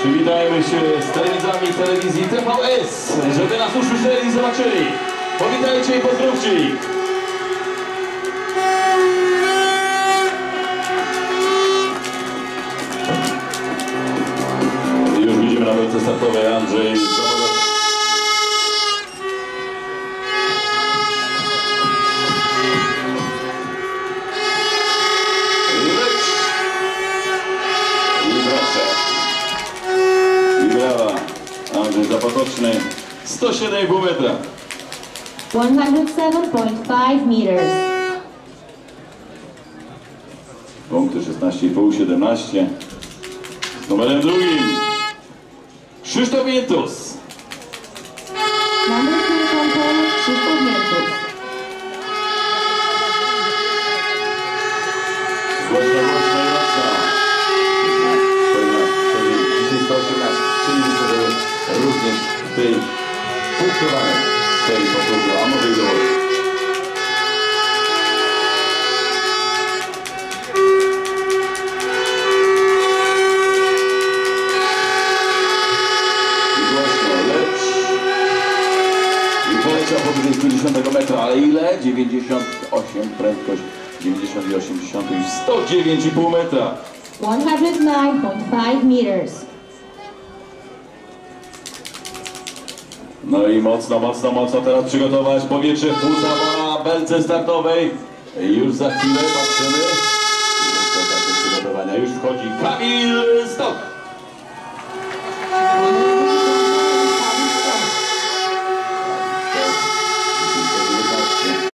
Przywitajmy się z telewidzami telewizji TVS, żeby nas usłyszeli i zobaczyli. Powitajcie i pozdrówcie ich. Już widzimy na miejsce startowej Andrzej Zapatoczny. 107,5 metra. 107.5 meters. Punkty 16,5, 17. Z numerem drugim. Krzysztof. Number two component, Krzysztof Miętus. Głośno, tej punktowanej serii powtórzył, a może i. I i poleciał powyżej 50 metra, ale ile? 98 prędkość, 90 i 80 już 109,5 metra. 109.5 meters. No i mocno, mocno, mocno teraz przygotować powietrze w płuca na belce startowej. Już za chwilę patrzymy. Już przygotowania, już wchodzi Kamil Stok.